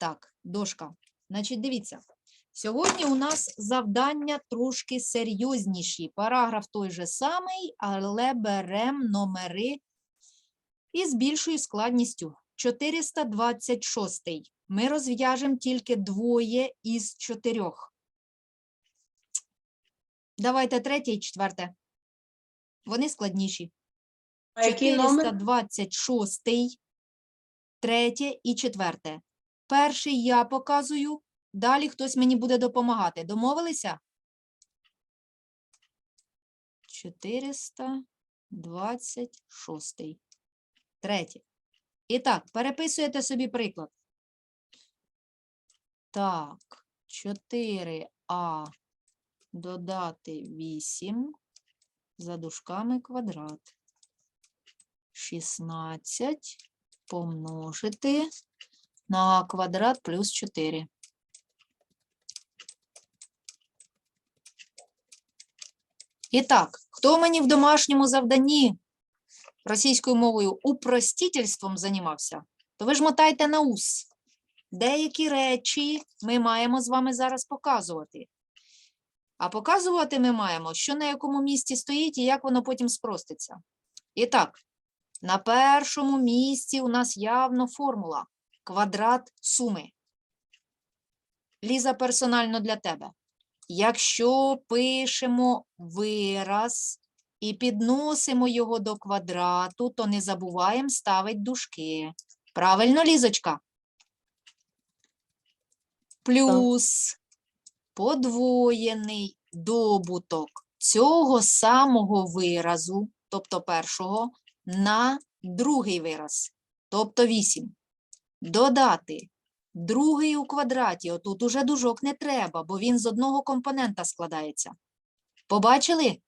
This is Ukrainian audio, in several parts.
Так, дошка. Значить, дивіться. Сьогодні у нас завдання трошки серйозніші. Параграф той же самий, але беремо номери із більшою складністю. 426. Ми розв'яжемо тільки двоє із чотирьох. Давайте третє і четверте. Вони складніші. А який номер? 426, третє і четверте. Перший я показую, далі хтось мені буде допомагати. Домовилися? 426. Третє. І так, переписуєте собі приклад. Так, 4а додати 8 за дужками квадрат. 16 помножити на квадрат плюс 4. І так, хто мені в домашньому завданні російською мовою упростительством займався, то ви ж мотайте на ус. Деякі речі ми маємо з вами зараз показувати. А показувати ми маємо, що на якому місці стоїть і як воно потім спроститься. І так, на першому місці у нас явно формула квадрат суми. Ліза персонально для тебе. Якщо пишемо вираз і підносимо його до квадрату, то не забуваємо ставити дужки. Правильно, Лізочка? Плюс подвоєний добуток цього самого виразу, тобто першого, на другий вираз, тобто 8. Додати другий у квадраті. Отут уже дужок не треба, бо він з одного компонента складається. Побачили?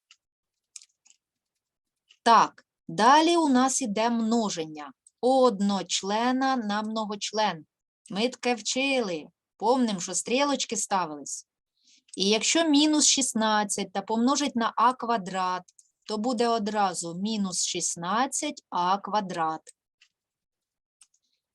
Так, далі у нас іде множення. Одночлена на многочлен. Ми таке вчили. Помним, що стрілочки ставились. І якщо мінус 16 та помножить на а квадрат, то буде одразу мінус 16а квадрат.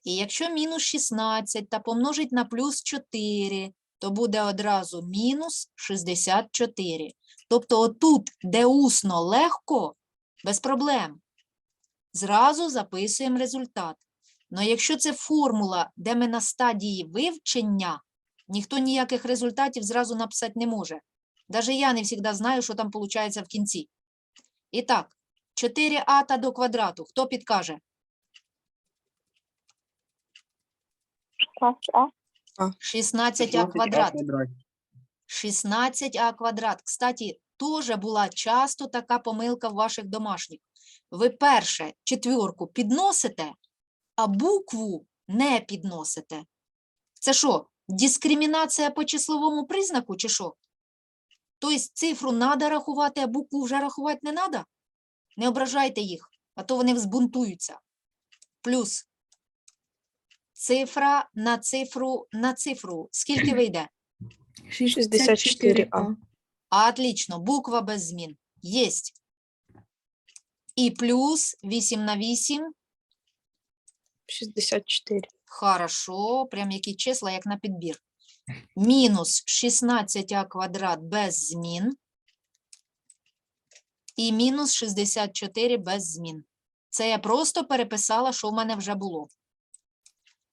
І якщо мінус 16 та помножить на плюс 4, то буде одразу мінус 64. Тобто отут, де усно легко, без проблем, зразу записуємо результат. Но якщо це формула, де ми на стадії вивчення, ніхто ніяких результатів зразу написати не може. Даже я не завжди знаю, що там виходить в кінці. І так, 4а та до квадрату. Хто підкаже? 16а квадрат. 16а квадрат. Кстати, теж була часто така помилка в ваших домашніх. Ви перше четвірку підносите, а букву не підносите. Це що, дискримінація по числовому признаку чи що? Тобто цифру треба рахувати, а букву вже рахувати не треба? Не ображайте їх, а то вони взбунтуються. Плюс цифра на цифру на цифру. Скільки вийде? 64А. Отлично, буква без змін. Єсть. І плюс 8 на 8. 64. Хорошо, прям які числа, як на підбір. Мінус 16а квадрат без змін. І мінус 64 без змін. Це я просто переписала, що в мене вже було.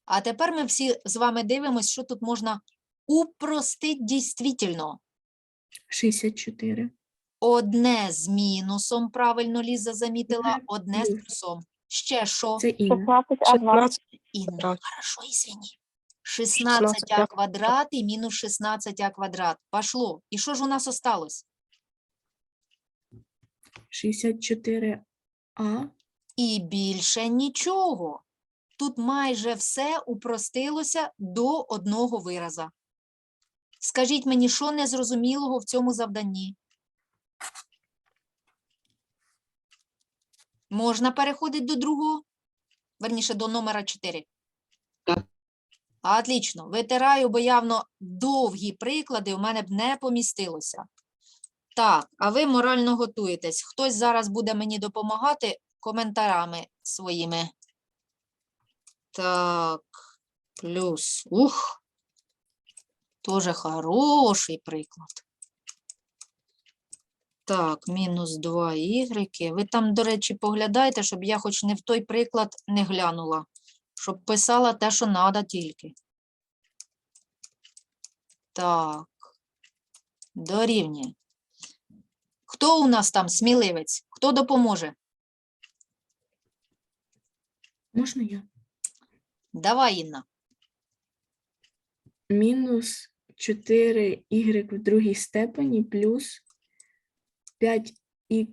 А тепер ми всі з вами дивимося, що тут можна упростити дійсно. 64. Одне з мінусом, правильно Ліза замітила, одне з плюсом. Ще що? Це Інна. 16 Інна, квадрат. хорошо, извини. 16а 16а квадрат і мінус 16а квадрат. Пошло. І що ж у нас осталось? 64А. І більше нічого. Тут майже все упростилося до одного вираза. Скажіть мені, що незрозумілого в цьому завданні? Можна переходити до другого? Верніше, до номера 4. Так. Отлично. Витираю, бо явно довгі приклади в мене б не помістилося. Так, а ви морально готуєтесь. Хтось зараз буде мені допомагати коментарами своїми. Так. плюс. Ух. Тоже хороший приклад. Так, мінус 2 ігреки. Ви там, до речі, поглядайте, щоб я хоч не в той приклад не глянула. Щоб писала те, що треба тільки. Так. Дорівнює. Хто у нас там сміливець? Хто допоможе? Можна я? Давай, Інна. Мінус 4 y в другій степені плюс 5 і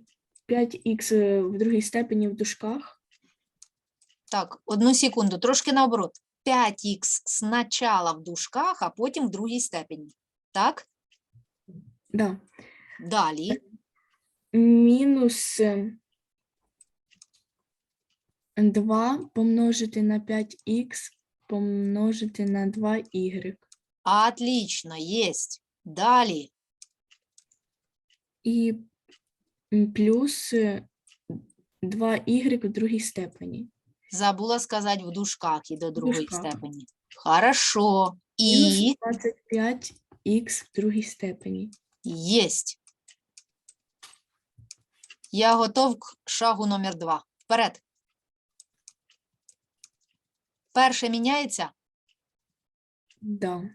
5х в другій степені в дужках. Так, одну секунду, трошки наоборот. 5х спочатку в дужках, а потім в другій степені. Так? Да. Далі. Мінус 2 помножити на 5х помножити на 2y. Отлично, єсть. Далі. І плюс 2y в другій степені. Забула сказати в дужках і до другої дужках. степені. Хорошо. Мінус І 25х в другій степені. єсть. Я готов к шагу номер два. Вперед. Перше міняється? Да.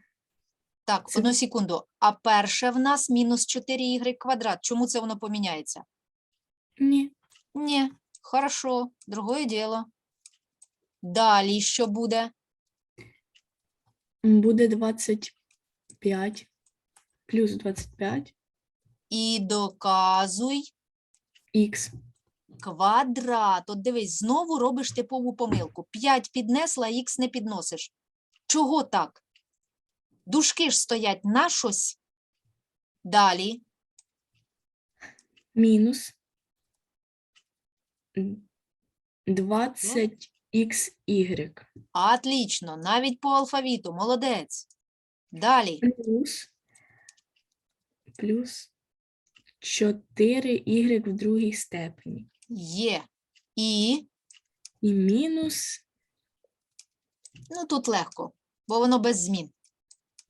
Так, Це одну секунду. А перше в нас мінус 4y квадрат. Чому це воно поміняється? Ні. Ні, хорошо, другое діло. Далі що буде? Буде 25 плюс 25 І доказуй х. Квадрат. От дивись, знову робиш типову помилку. 5 піднесла, х не підносиш. Чого так? Дужки ж стоять на щось. Далі. мінус 20xy Отлично, навіть по алфавіту, молодець. Далі. плюс плюс 4y в другій степені. Є. І, І мінус ну тут легко, бо воно без змін.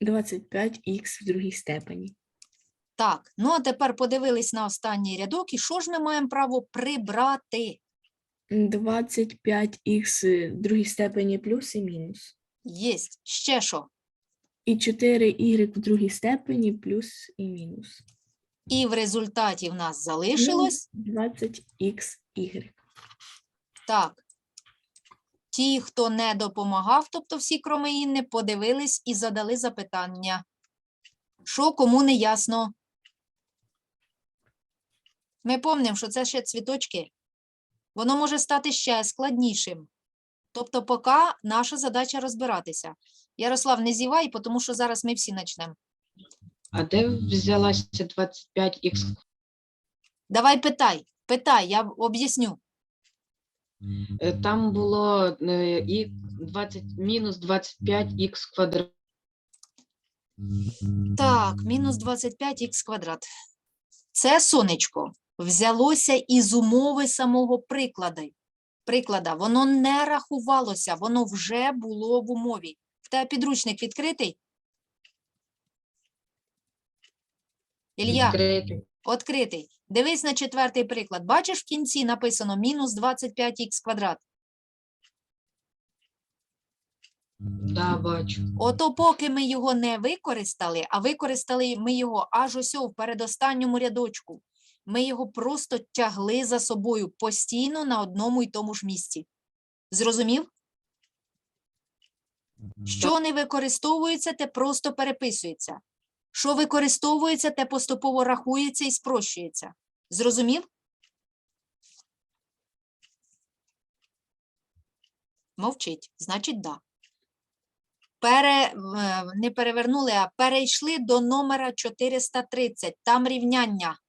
25х в другій степені. Так, ну а тепер подивились на останній рядок, і що ж ми маємо право прибрати? 25х в другій степені плюс і мінус. Єсть. Ще що? І 4y в другій степені плюс і мінус. І в результаті в нас залишилось 20xy. так. Ті, хто не допомагав, тобто всі кроме Інни, подивились і задали запитання. Що кому не ясно? Ми пам'ятаємо, що це ще цвіточки. Воно може стати ще складнішим. Тобто, поки наша задача розбиратися. Ярослав, не зівай, тому що зараз ми всі почнемо. А де взялася 25х? Давай питай, питай, я об'ясню. Е, Там було е, і 20, мінус 25х квадрат. Так, мінус 25х квадрат. Це сонечко взялося із умови самого прикладу. Приклада. Воно не рахувалося, воно вже було в умові. В тебе підручник відкритий? Ілля, Відкритий. відкритий. Дивись на четвертий приклад. Бачиш, в кінці написано мінус 25х квадрат. Да, бачу. Ото поки ми його не використали, а використали ми його аж ось в передостанньому рядочку. Ми його просто тягли за собою постійно на одному й тому ж місці. Зрозумів? Що не використовується, те просто переписується. Що використовується, те поступово рахується і спрощується. Зрозумів? Мовчить, значить, да. Пере, е, не перевернули, а перейшли до номера 430. Там рівняння.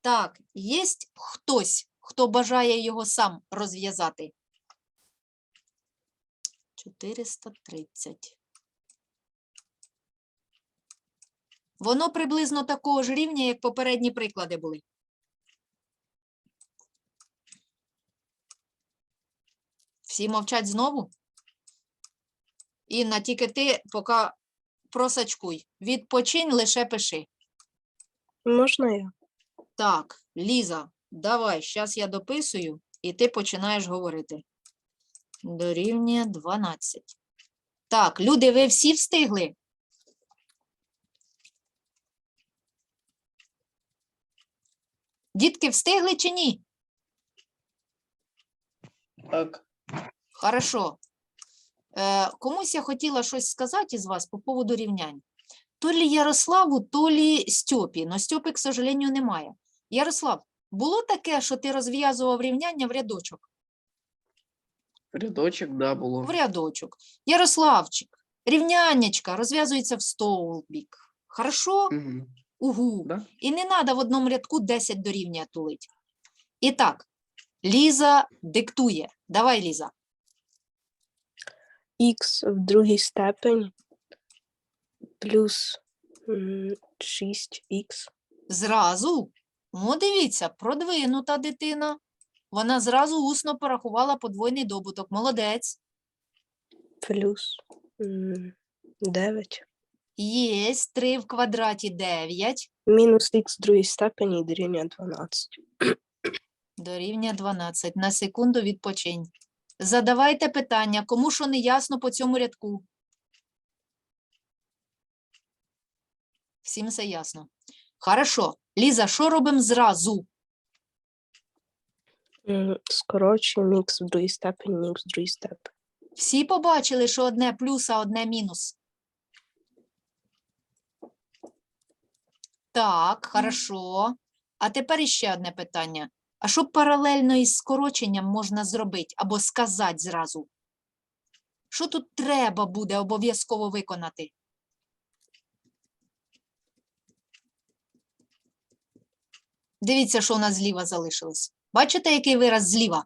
Так, є хтось, хто бажає його сам розв'язати? 430. Воно приблизно такого ж рівня, як попередні приклади були. Всі мовчать знову? Інна, тільки ти поки просачкуй. Відпочинь, лише пиши. Можна я? Так, Ліза, давай, зараз я дописую, і ти починаєш говорити. Дорівнює 12. Так, люди, ви всі встигли? Дітки встигли чи ні? Так. Хорошо. Е, комусь я хотіла щось сказати із вас по поводу рівнянь. То лі Ярославу, то лі Стьопі. Но Стьопи, к сожалению, немає. Ярослав, було таке, що ти розв'язував рівняння в рядочок? Рядочок, да, було. В рядочок. Ярославчик, рівняннячка розв'язується в стовбік. Хорошо? Угу. Угу. Да? І не треба в одному рядку 10 дорівнює тулить. І так, Ліза диктує. Давай, Ліза. Х в другій степені плюс 6х Зразу. Ну, дивіться, продвинута дитина. Вона зразу усно порахувала подвойний добуток. Молодець. плюс 9 Єсть 3 в квадраті 9 мінус х в другій степені дорівнює 12. дорівнює 12. На секунду відпочинь. Задавайте питання, кому що не ясно по цьому рядку. Всім все ясно. Хорошо. Ліза, що робимо зразу? Скорочуємо х в другій степені, х в другій степені. Всі побачили, що одне плюс, а одне мінус. Так, хорошо. А тепер іще одне питання. А що паралельно із скороченням можна зробити або сказати зразу? Що тут треба буде обов'язково виконати? Дивіться, що у нас зліва залишилось. Бачите, який вираз зліва?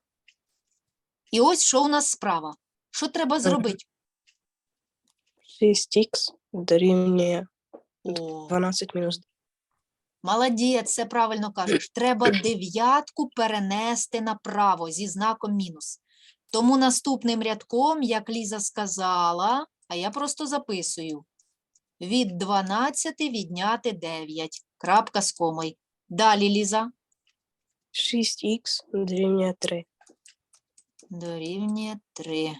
І ось що у нас справа. Що треба зробити? 6х дорівнює О, 12 мінус молодець, все правильно кажеш. Треба дев'ятку перенести направо зі знаком мінус. Тому наступним рядком, як Ліза сказала, а я просто записую. Від 12 відняти 9. Крапка з комою. Далі, Ліза, 6х дорівнює 3. дорівнює 3.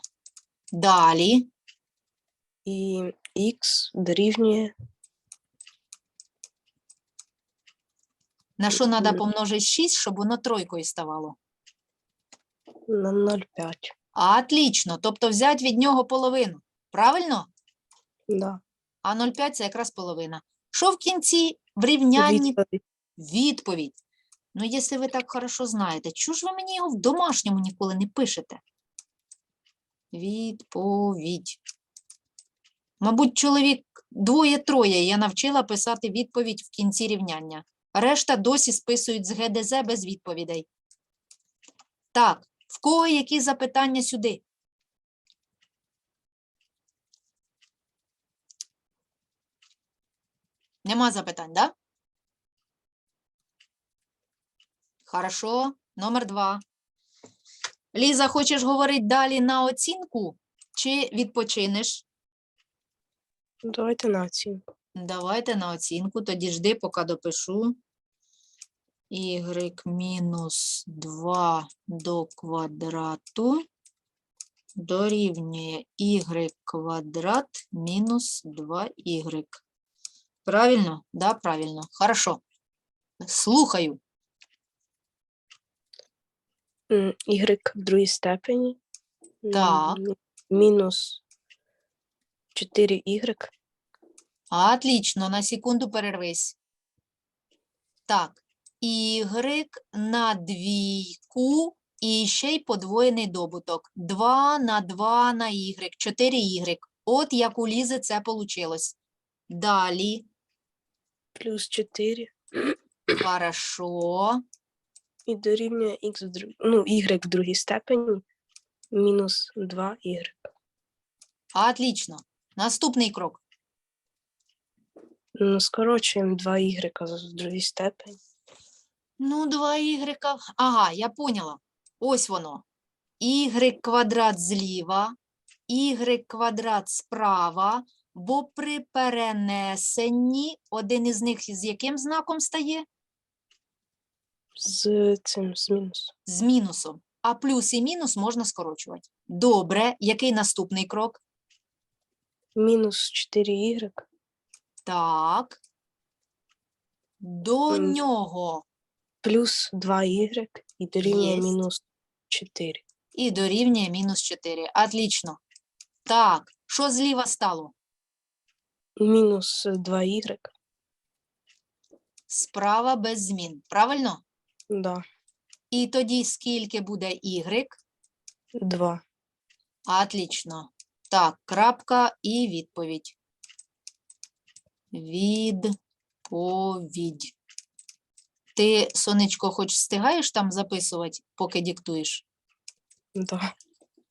Далі. І х дорівнює На що треба помножити 6, щоб воно тройкою ставало? на 0,5. Отлично. Тобто взяти від нього половину. Правильно? Да. А 0,5 це якраз половина. Що в кінці в рівнянні Відповідь. відповідь? Ну, якщо ви так хорошо знаєте, чого ж ви мені його в домашньому ніколи не пишете? Відповідь. Мабуть, чоловік двоє-троє я навчила писати відповідь в кінці рівняння. Решта досі списують з ГДЗ без відповідей. Так, в кого які запитання сюди? Нема запитань, да? Хорошо. Номер два. Ліза, хочеш говорити далі на оцінку чи відпочинеш? Давайте на оцінку. Давайте на оцінку, тоді жди, поки допишу. Y мінус 2 до квадрату дорівнює y квадрат мінус 2y. Правильно? Да, правильно. Хорошо. Слухаю. Y в другій степені. Так. Мінус 4y. Отлично, на секунду перервись. Так, y на двійку і ще й подвоєний добуток. 2 на 2 на y, 4y. От як у Лізи це получилось. Далі, плюс 4 хорошо. і дорівнює х в друг... ну, y в другій степені мінус 2y. Отлично. Наступний крок. Ну, скорочуємо 2y з другій степені. Ну, 2y. Ага, я поняла. Ось воно. y квадрат зліва y квадрат справа, бо при перенесенні один із них з яким знаком стає? З цим з мінус. З мінусом. А плюс і мінус можна скорочувати. Добре, який наступний крок? Мінус 4y Так. До нього плюс 2y і дорівнює Єсть. мінус 4. і дорівнює мінус 4. Отлично. Так, що зліва стало? Мінус 2y. Справа без змін. Правильно? Да. І тоді скільки буде y? 2. Отлично. Так, крапка і відповідь. Відповідь. Ти, сонечко, хоч встигаєш там записувати, поки диктуєш? Да.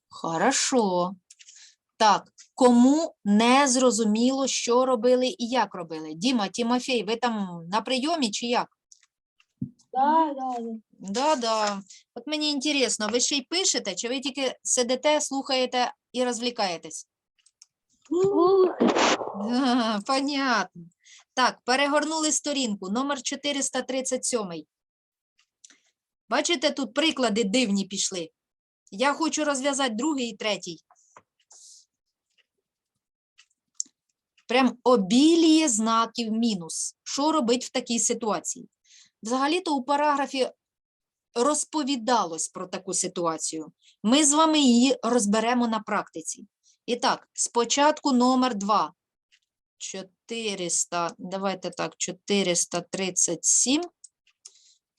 Хорошо. Так, кому не зрозуміло, що робили і як робили? Діма, Тімофій, ви там на прийомі чи як? Да, да, да. Да-да. От мені інтересно, ви ще й пишете, чи ви тільки сидите, слухаєте і розвлікаєтесь? Понятно. Так, перегорнули сторінку, номер 437. Бачите, тут приклади дивні пішли. Я хочу розв'язати другий і третій. Прям обіліє знаків мінус. Що робить в такій ситуації? Взагалі-то у параграфі розповідалось про таку ситуацію. Ми з вами її розберемо на практиці. І так, спочатку номер 2. 400, давайте так, 437,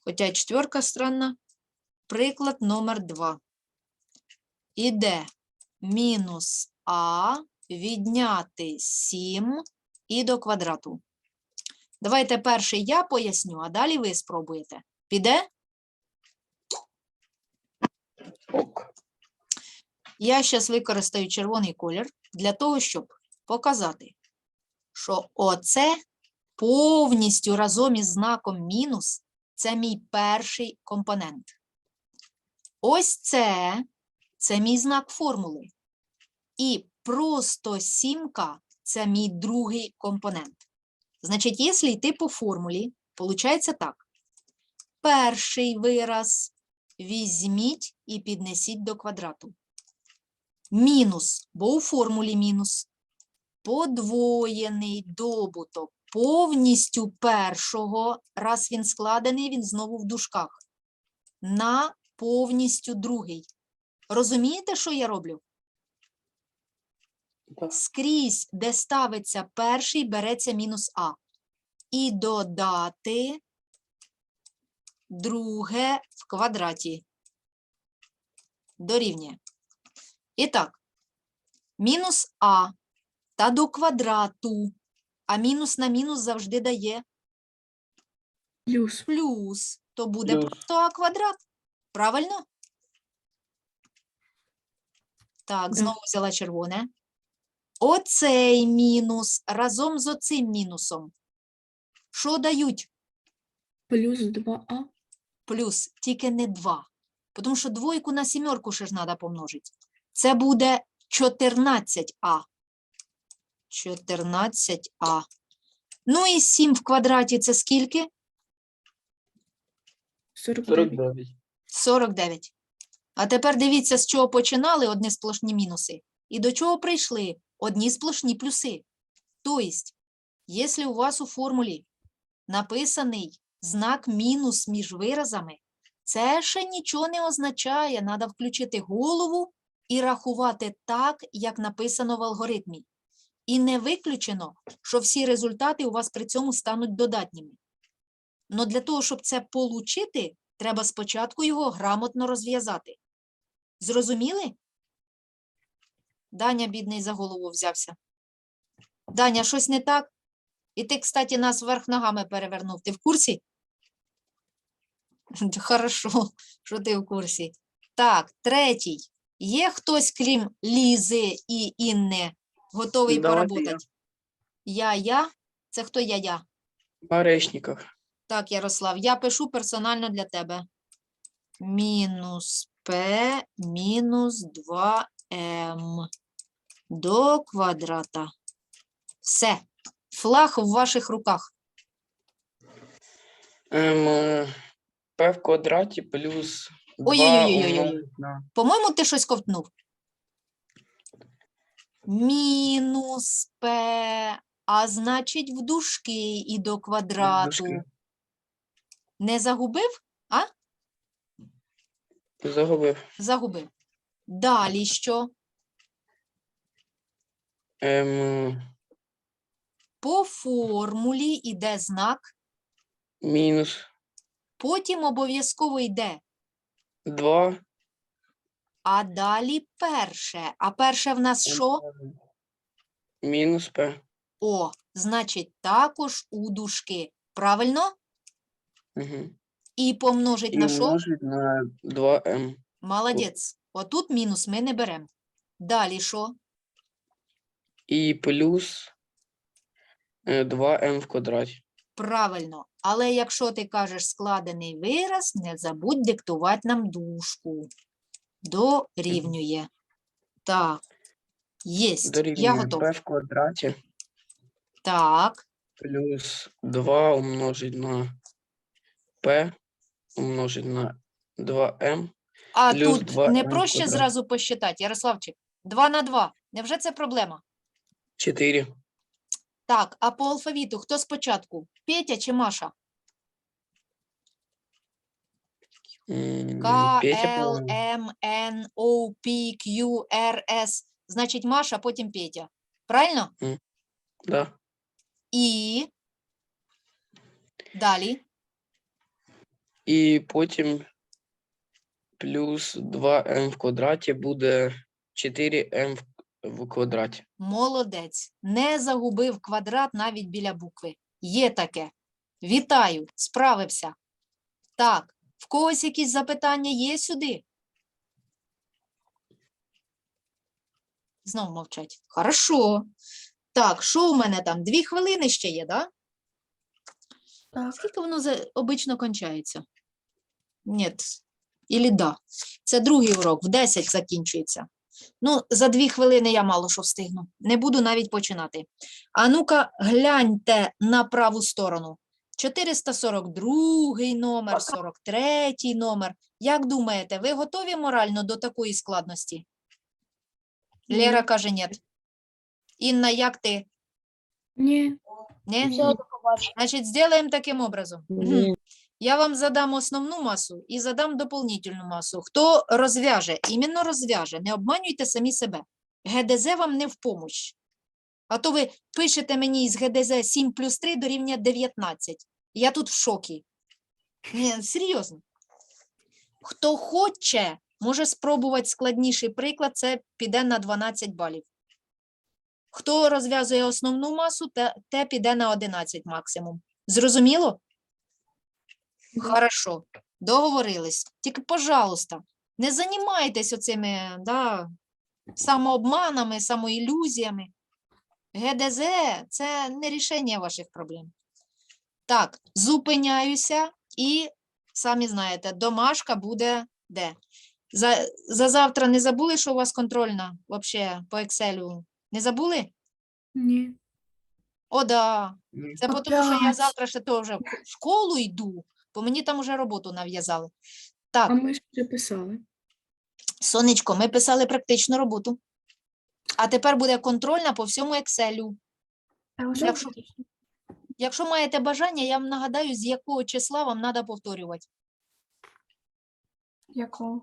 хоча четверка странна. Приклад номер 2. Іде мінус а відняти 7 і до квадрату. Давайте перший я поясню, а далі ви спробуєте. Піде? Я зараз використаю червоний колір для того, щоб показати, що оце повністю разом із знаком мінус це мій перший компонент. Ось це, це мій знак формули. І просто сімка це мій другий компонент. Значить, якщо йти по формулі, виходить так. Перший вираз візьміть і піднесіть до квадрату. Мінус, бо у формулі мінус. Подвоєний добуток повністю першого, раз він складений, він знову в дужках. На повністю другий. Розумієте, що я роблю? Скрізь, де ставиться перший, береться мінус А. І додати друге в квадраті. Дорівнює. І так, мінус А та до квадрату, а мінус на мінус завжди дає Плюс. плюс, то буде Плюс. просто А квадрат. Правильно? Так, Да. знову взяла червоне. Оцей мінус разом з оцим мінусом. Що дають? Плюс 2а. Плюс, тільки не 2. Тому що двойку на сімерку ще ж треба помножити. Це буде 14а. 14а. Ну і 7 в квадраті це скільки? 49. 49. 49. А тепер дивіться, з чого починали одні сплошні мінуси, і до чого прийшли одні сплошні плюси. Тобто, якщо у вас у формулі написаний знак мінус між виразами, це ще нічого не означає. Треба включити голову і рахувати так, як написано в алгоритмі. І не виключено, що всі результати у вас при цьому стануть додатніми. Но для того, щоб це получити, треба спочатку його грамотно розв'язати. Зрозуміли? Даня, бідний, за голову взявся. Даня, щось не так? І ти, кстати, нас вверх ногами перевернув. Ти в курсі? Хорошо, що ти в курсі. Так, третій. Є хтось, крім Лізи і Інни, готовий Давайте я. поработати? Я, я? Це хто я, я? Барешников. Так, Ярослав, я пишу персонально для тебе. Мінус П мінус 2М. до квадрата. Все. Флаг в ваших руках. Ем, е, P в квадраті плюс 2 Ой-ой-ой-ой-ой-ой. умножить на По-моєму, ти щось ковтнув. Мінус П, а значить в дужки і до квадрату. дужки. Не загубив? А? загубив. Загубив. Далі що? Ем, По формулі йде знак, мінус потім обов'язково йде. 2. А далі перше. А перше в нас що? Мінус P. О, значить, також у дужки. Правильно? Угу. І помножить І на що? умножить на 2m. Молодець. Отут мінус ми не беремо. Далі що? І плюс е, 2m в квадраті. Правильно. Але якщо ти кажеш складений вираз, не забудь диктувати нам дужку. Дорівнює. Так. Єсть. Я Дорівнює готова. В квадраті Так. плюс 2 умножить на P умножить на 2m. А Плюс тут 2 не проще квадрат. зразу посчитати, Ярославчик. 2 на 2. Невже це проблема? 4. Так, а по алфавіту хто спочатку? Петя чи Маша? М, К, Петя, Л, по-моєму. М, Н, О, П, Q, Р, С. Значить, Маша, потім Петя. Правильно? Да. І далі. І потім плюс 2m в квадраті буде 4m в- в квадраті. Молодець. Не загубив квадрат навіть біля букви. Є таке. Вітаю, справився. Так, в когось якісь запитання є сюди? Знов мовчать. Хорошо. Так, що у мене там? Дві хвилини ще є, да? Так. Скільки воно за... обично кончається? Ні. Ілі да. Це другий урок, в 10 закінчується. Ну, за дві хвилини я мало що встигну. Не буду навіть починати. А ну-ка, гляньте на праву сторону. 442 номер, 43 номер. Як думаєте, ви готові морально до такої складності? Лера каже, ні. Інна, як ти? Ні. Ні? Значить, сделаем таким образом. Мгм. Я вам задам основну масу і задам доповнительну масу. Хто розв'яже, іменно розв'яже, не обманюйте самі себе. ГДЗ вам не в помощь. А то ви пишете мені із ГДЗ 7 плюс 3 дорівнює 19. Я тут в шокі. Ні, серйозно. Хто хоче, може спробувати складніший приклад, це піде на 12 балів. Хто розв'язує основну масу, те, те піде на 11 максимум. Зрозуміло? Хорошо, договорились. Тільки, пожалуйста, не займайтесь оцими да, самообманами, самоілюзіями. ГДЗ це не рішення ваших проблем. Так, зупиняюся і самі знаєте, домашка буде де? За, за завтра не забули, що у вас контрольна вообще по Excel? Не забули? Ні. О, да. Це тому, що я завтра ще теж в школу йду, бо мені там уже роботу нав'язали. Так, А ми ж вже писали. сонечко, ми писали практичну роботу. А тепер буде контрольна по всьому Excel. Якщо, якщо маєте бажання, я вам нагадаю, з якого числа вам треба повторювати. Якого?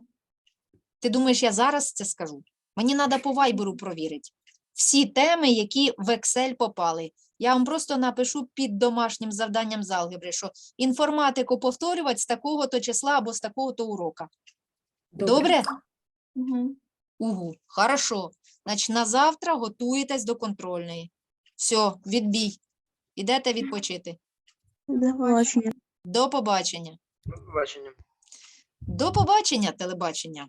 Ти думаєш, я зараз це скажу? Мені треба по вайберу провірити. Всі теми, які в Excel попали. Я вам просто напишу під домашнім завданням з алгебри, що інформатику повторювати з такого-то числа або з такого-то урока. Добре? Угу. Угу, хорошо. Значить, на завтра готуєтесь до контрольної. Все, відбій. Ідете відпочити. До побачення. До побачення. До побачення. До побачення, телебачення.